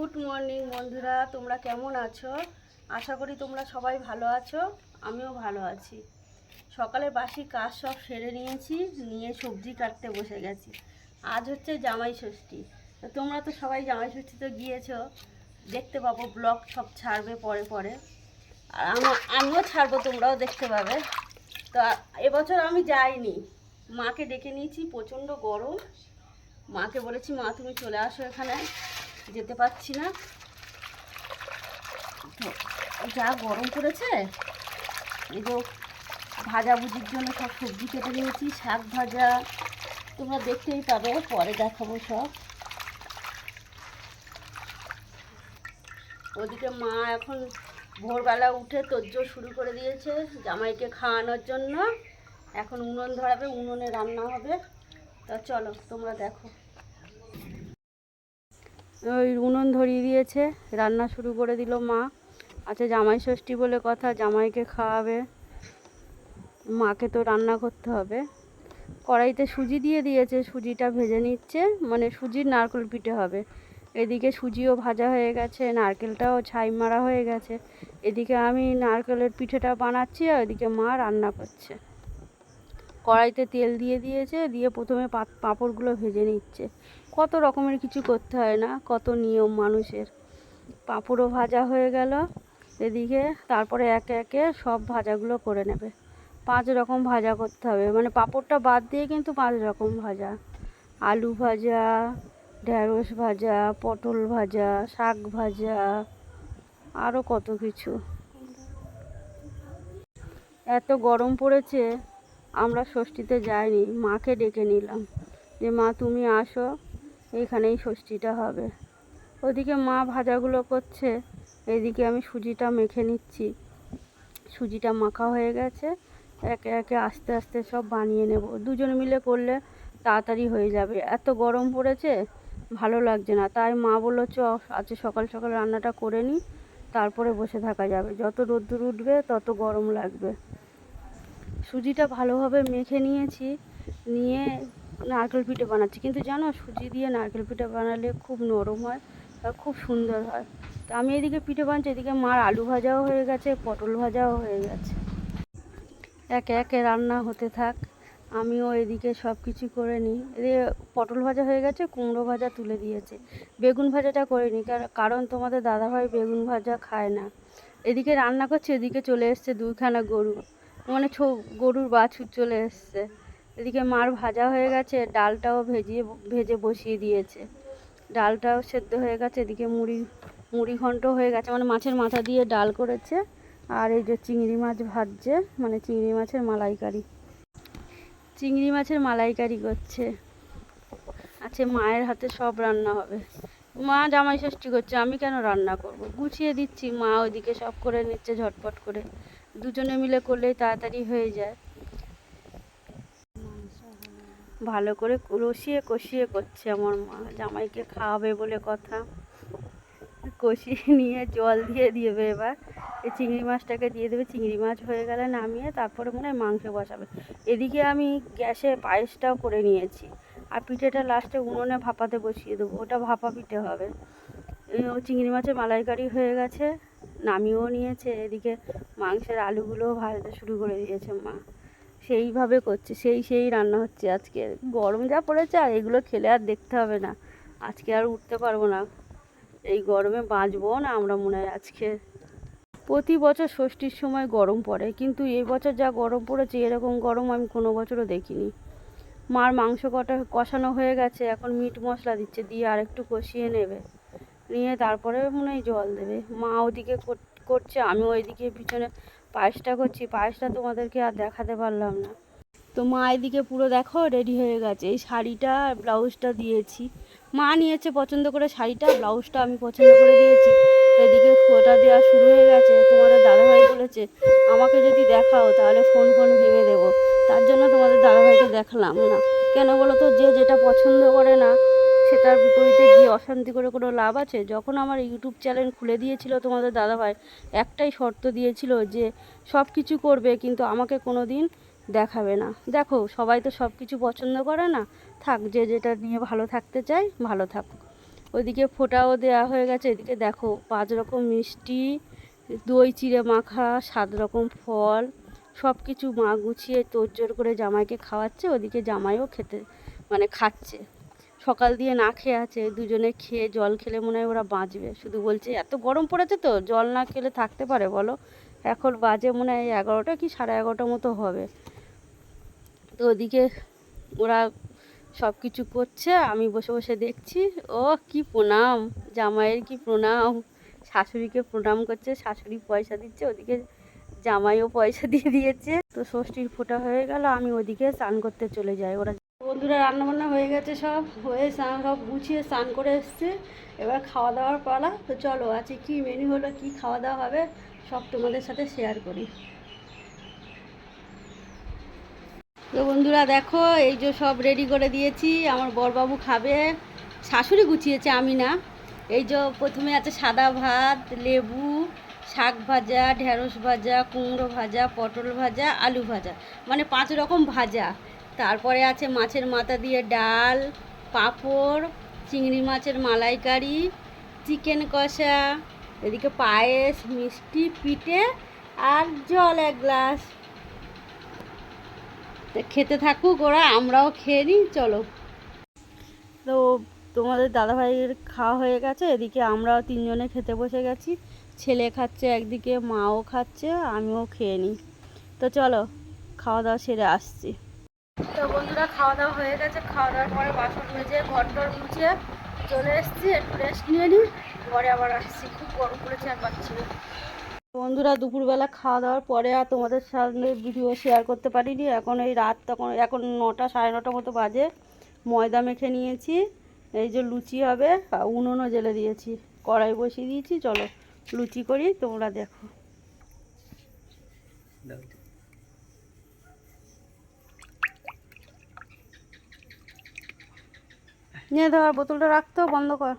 Good morning বন্ধুরা, তোমরা কেমন আছো? আশা করি তোমরা সবাই ভালো আছো, আমিও ভালো আছি। সকালে বাসি কাজ সব সেরে নিয়েছি, নিয়ে সবজি কাটতে বসে গেছি। আজ হচ্ছে জামাই ষষ্ঠী। তোমরা তো সবাই জামাই ষষ্ঠীতে গিয়েছো, দেখতে পাবো ব্লগ সব ছাড়বে পরে পরে। আর আমা- আমিও ছাড়বো, তোমরাও দেখতে পাবে। তো এবছর আমি যাইনি। মাকে ডেকে নিয়েছি প্রচণ্ড গরম। মাকে বলেছি, মা, তুমি চলে আসো এখানে। যেতে পারছি না। যা গরম পড়েছে, এই যে ভাজাভুজির জন্য সব সবজি কেটে নিয়েছি, শাক ভাজা, তোমরা দেখতেই পাবে, পরে দেখাবো সব। ওদিকে মা এখন ভোরবেলা উঠে তোজ্জোর শুরু করে দিয়েছে জামাইকে খাওয়ানোর জন্য। এখন উনুন ধরাবে, উনুনে রান্না হবে। তা চলো, তোমরা দেখো। ওই উনুন ধরিয়ে দিয়েছে, রান্না শুরু করে দিল মা। আচ্ছা জামাই ষষ্ঠী বলে কথা, জামাইকে খাওয়াবে। মাকে তো রান্না করতে হবে। কড়াইতে সুজি দিয়ে দিয়েছে, সুজিটা ভেজে নিচ্ছে মানে সুজির নারকেল পিঠে হবে। এদিকে সুজিও ভাজা হয়ে গেছে, নারকেলটাও ছাই মারা হয়ে গেছে। এদিকে আমি নারকেলের পিঠেটা বানাচ্ছি আর এদিকে মা রান্না করছে। কড়াইতে তেল দিয়ে দিয়েছে, দিয়ে প্রথমে পাঁপড়গুলো ভেজে নিচ্ছে। কত রকমের কিছু করতে হয় না, কত নিয়ম মানুষের। পাঁপড়ও ভাজা হয়ে গেল এদিকে, তারপরে একে একে সব ভাজাগুলো করে নেবে। পাঁচ রকম ভাজা করতে হবে মানে পাঁপড়টা বাদ দিয়ে কিন্তু পাঁচ রকম ভাজা। আলু ভাজা ঢ্যাঁড়স ভাজা, পটল ভাজা, শাক ভাজা আরও কত কিছু। এত গরম পড়েছে আমরা ষষ্ঠীতে যাইনি, মাকে ডেকে নিলাম যে, মা, তুমি আসো এইখানেই ষষ্ঠীটা হবে। ওদিকে মা ভাজাগুলো করছে, এদিকে আমি সুজিটা মেখে নিচ্ছি। সুজিটা মাখা হয়ে গেছে, একে একে আস্তে আস্তে সব বানিয়ে নেব। দুজন মিলে করলে তাড়াতাড়ি হয়ে যাবে। এত গরম পড়েছে, ভালো লাগছে না। তাই মা বলল, চ, আজকে সকাল সকাল রান্নাটা করে নিই তারপরে বসে থাকা যাবে। যত রোদ্দুর উঠবে, তত গরম লাগবে। সুজিটা ভালোভাবে মেখে নিয়েছি, নিয়ে নারকেল পিঠে বানাচ্ছি। কিন্তু জানো, সুজি দিয়ে নারকেল পিঠে বানালে খুব নরম হয় আর খুব সুন্দর হয়। তো আমি এদিকে পিঠে বানাচ্ছি, এদিকে মার আলু ভাজাও হয়ে গেছে, পটল ভাজাও হয়ে গেছে। একে একে রান্না হতে থাক, আমিও এদিকে সব কিছু করে নিই। এদিকে পটল ভাজা হয়ে গেছে, কুমড়ো ভাজা তুলে দিয়েছে। বেগুন ভাজাটা করে নিই, কার- কারণ তোমাদের দাদাভাই বেগুন ভাজা খায় না। এদিকে রান্না করছে, এদিকে চলে এসছে দুইখানা গরু। মানে ছো, গরুর বাছুর চলে এসছে। এদিকে মার ভাজা হয়ে গেছে, ডালটাও ভেজিয়ে, ভেজে বসিয়ে দিয়েছে। ডালটাও সেদ্ধ হয়ে গেছে, এদিকে মুড়ি মুড়ি ঘন্ট হয়ে গেছে মানে মাছের মাথা দিয়ে ডাল করেছে। আর এই যে চিংড়ি মাছ ভাজছে মানে চিংড়ি মাছের মালাইকারি। চিংড়ি মাছের মালাইকারি করছে। আচ্ছা মায়ের হাতে সব রান্না হবে। মা জামাই ষষ্ঠী করছে, আমি কেন রান্না করব? গুছিয়ে দিচ্ছি, মা ওইদিকে সব করে নিচ্ছে ঝটপট করে। দুজনে মিলে করলেই তাড়াতাড়ি হয়ে যায়। ভালো করে রসিয়ে কষিয়ে করছে আমার মা। জামাইকে খাওয়াবে বলে কথা। কষিয়ে নিয়ে জল দিয়ে দিবে এবার। এই চিংড়ি মাছটাকে দিয়ে দেবে। চিংড়ি মাছ হয়ে গেলে নামিয়ে তারপরে মনে হয় মাংস বসাবে। এদিকে আমি গ্যাসে পায়েসটাও করে নিয়েছি। আর পিঠেটা লাস্টে উনুনে ভাপাতে বসিয়ে দেবো। ওটা ভাপা পিঠে হবে। চিংড়ি মাছের মালাইকারি হয়ে গেছে। নামিয়েও নিয়েছে, এদিকে মাংসের আলুগুলোও ভাজতে শুরু করে দিয়েছে মা। সেইভাবে করছে, সেই সেই রান্না হচ্ছে আজকে। গরম যা পড়েছে আর এগুলো খেলে আর দেখতে হবে না। আজকে আর উঠতে পারব না। এই গরমে বাঁচবো না আমরা মনে হয় আজকে। প্রতি বছর ষষ্ঠীর সময় গরম পড়ে, কিন্তু এই বছর যা গরম পড়েছে, এরকম গরম আমি কোনো বছরও দেখিনি। মার মাংস কটা, কষানো হয়ে গেছে, এখন মিট মশলা দিচ্ছে, দিয়ে আর একটু কষিয়ে নেবে। নিয়ে তারপরে মনে হয় জল দেবে। মা ওদিকে করছে, আমি ওইদিকে পিছনে পায়েসটা করছি, পায়েসটা তোমাদেরকে আর দেখাতে পারলাম না। তো মা এদিকে পুরো দেখো রেডি হয়ে গেছে। এই শাড়িটা ব্লাউজটা দিয়েছি। মা নিয়েছে পছন্দ করে শাড়িটা, ব্লাউজটা আমি পছন্দ করে দিয়েছি। এদিকে ফোটা দেওয়া শুরু হয়ে গেছে। তোমাদের দাদাভাই বলেছে, আমাকে যদি দেখাও তাহলে ফোন ফোন ভেঙে দেবো। তার জন্য তোমাদের দাদাভাইকে দেখালাম না। কেন বলো তো, যে যেটা পছন্দ করে না সেটার বিপরীতে গিয়ে অশান্তি করে কোনো লাভ আছে? যখন আমার ইউটিউব চ্যানেল খুলে দিয়েছিল তোমাদের দাদাভাই, একটাই শর্ত দিয়েছিল যে সব কিছু করবে কিন্তু আমাকে কোনো দিন দেখাবে না। দেখো, সবাই তো সব কিছু পছন্দ করে না। থাক, যে যেটা নিয়ে ভালো থাকতে চায়, ভালো থাকুক। ওদিকে ফোঁটাও দেওয়া হয়ে গেছে। এদিকে দেখো, পাঁচ রকম মিষ্টি, দই, চিড়ে মাখা, সাত রকম ফল, সব কিছু মা গুছিয়ে তোড়জোড় করে জামাইকে খাওয়াচ্ছে। ওদিকে জামাইও খেতে মানে খাচ্ছে। সকাল দিয়ে না খেয়ে আছে, দুজনে খেয়ে জল খেলে মনে হয় ওরা বাঁচবে। শুধু বলছে, এত গরম পড়েছে তো, জল না খেলে থাকতে পারে বলো? এখন বাজে মনে হয় এগারোটা কি সাড়ে এগারোটা মতো হবে। তো ওদিকে ওরা সব কিছু করছে, আমি বসে বসে দেখছি ও কি প্রণাম, জামাইয়ের কি প্রণাম, শাশুড়িকে প্রণাম করছে, শাশুড়ি পয়সা দিচ্ছে, ওদিকে জামাইও পয়সা দিয়ে দিয়েছে। তো ষষ্ঠীর ফোঁটা হয়ে গেল, আমি ওদিকে স্নান করতে চলে যাই। ওরা বন্ধুরা রান্নাবান্না হয়ে গেছে সব। হয়ে স্নান সব গুছিয়ে স্নান করে এসছে। এবার খাওয়া দাওয়ার পালা। তো চলো, আজকে কি মেনু হলো, কি খাওয়া দাওয়া হবে, সব তোমাদের সাথে শেয়ার করি। তো বন্ধুরা দেখো, এই যে সব রেডি করে দিয়েছি। আমার বরবাবু খাবে। শাশুড়ি গুছিয়েছে, আমি না। এই যে প্রথমে আছে সাদা ভাত, লেবু, শাক ভাজা, ঢেঁড়স ভাজা, কুমড়ো ভাজা, পটল ভাজা, আলু ভাজা। মানে পাঁচ রকম ভাজা। তারপরে আছে মাছের মাথা দিয়ে ডাল, পাঁপড়, চিংড়ি মাছের মালাইকারি, চিকেন কষা, এদিকে পায়েস, মিষ্টি, পিঠে আর জল এক গ্লাস। খেতে থাকুক ওরা, আমরাও খেয়ে নিই, চলো। তো তোমাদের দাদাভাইয়ের খাওয়া হয়ে গেছে, এদিকে আমরাও তিনজনে খেতে বসে গেছি। ছেলে খাচ্ছে একদিকে, মাও খাচ্ছে, আমিও খেয়ে নিই। তো চলো, খাওয়া দাওয়া সেরে আসছি। তো বন্ধুরা, খাওয়া দাওয়া হয়ে গেছে। খাওয়া দাওয়ার পরে বাসন মেজে, ঘর টর মুছে চলে এসেছি, একটু রেস্ট নিয়ে নিই। ঘরে আবার আসছি, খুব গরম পড়েছে, আর পাচ্ছি বন্ধুরা, দুপুরবেলা খাওয়া দাওয়ার পরে আর তোমাদের সামনে ভিডিও শেয়ার করতে পারিনি। এখন এই রাত তখন, এখন নটা, সাড়ে নটা মতো বাজে। ময়দা মেখে নিয়েছি, এই যে লুচি হবে উনুনও জেলে দিয়েছি। কড়াই বসিয়ে দিয়েছি, চলো লুচি করি, তোমরা দেখো। নিয়ে দেওয়ার বোতলটা রাখতো বন্ধ কর।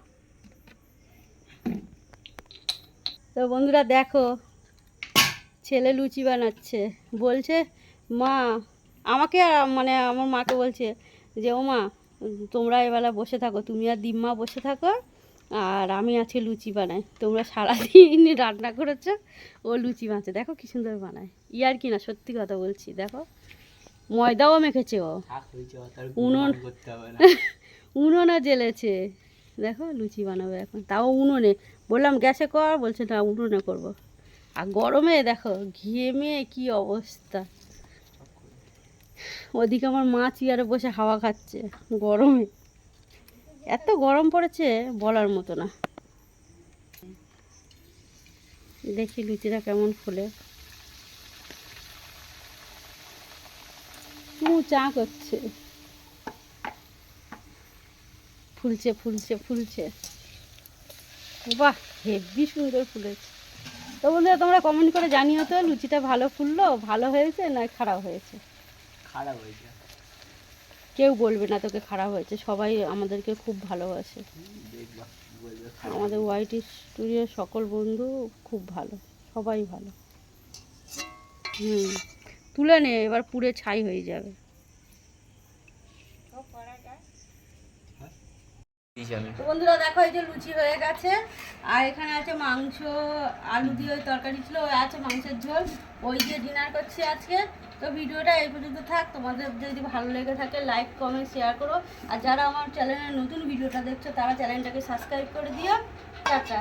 তো বন্ধুরা দেখো ছেলে লুচি বানাচ্ছে। বলছে মা আমাকে মানে আমার মাকে বলছে যে ও মা তোমরা এবেলা বসে থাকো তুমি আর দিম্মা বসে থাকো আর আমি আজকে লুচি বানাই তোমরা সারাদিন রান্না করেছ ও লুচি বানাচ্ছে। দেখো কি সুন্দর বানায়। ইয়ার কি না সত্যি কথা বলছি দেখো। ময়দাও মেখেছে ও। উনুন উনুনও জ্বেলেছে। দেখো লুচি বানাবে এখন। তাও উনুনে। বললাম, গ্যাসে কর। বলছে, না, উনুনে করব। আর গরমে দেখো ঘেমে কি অবস্থা। ওদিকে আমার মা চেয়ারে বসে হাওয়া খাচ্ছে গরমে। এত গরম পড়েছে বলার মতো না। দেখি লুচিটা কেমন ফুলে। চা করছে। ফুলছে ফুলছে ফুলছে। বাহ হেভি সুন্দর ফুলেছে তো বন্ধুরা তোমরা কমেন্ট করে জানিও তো লুচিটা ভালো ফুললো ভালো হয়েছে না খারাপ হয়েছে? খারাপ হয়েছে। কেউ বলবে না তোকে খারাপ হয়েছে সবাই আমাদেরকে খুব ভালোবাসে। আমাদের হোয়াইট স্টুডিওর সকল বন্ধু খুব ভালো সবাই ভালো। হুম তুলে নে এবার পুড়ে ছাই হয়ে যাবে দিয়েছি আমি বন্ধুরা, দেখো এই যে লুচি হয়ে গেছে। আর এখানে আছে মাংস, আলু দিয়ে ওই তরকারি ছিল, ওই আছে মাংসের ঝোল। ওই দিয়ে ডিনার করছি আজকে। তো ভিডিওটা এই পর্যন্ত থাক। তোমাদের যদি ভালো লেগে থাকে লাইক কমেন্ট শেয়ার করো। আর যারা আমার চ্যানেলে নতুন ভিডিওটা দেখছ, তারা চ্যানেলটাকে সাবস্ক্রাইব করে দিও। টাটা।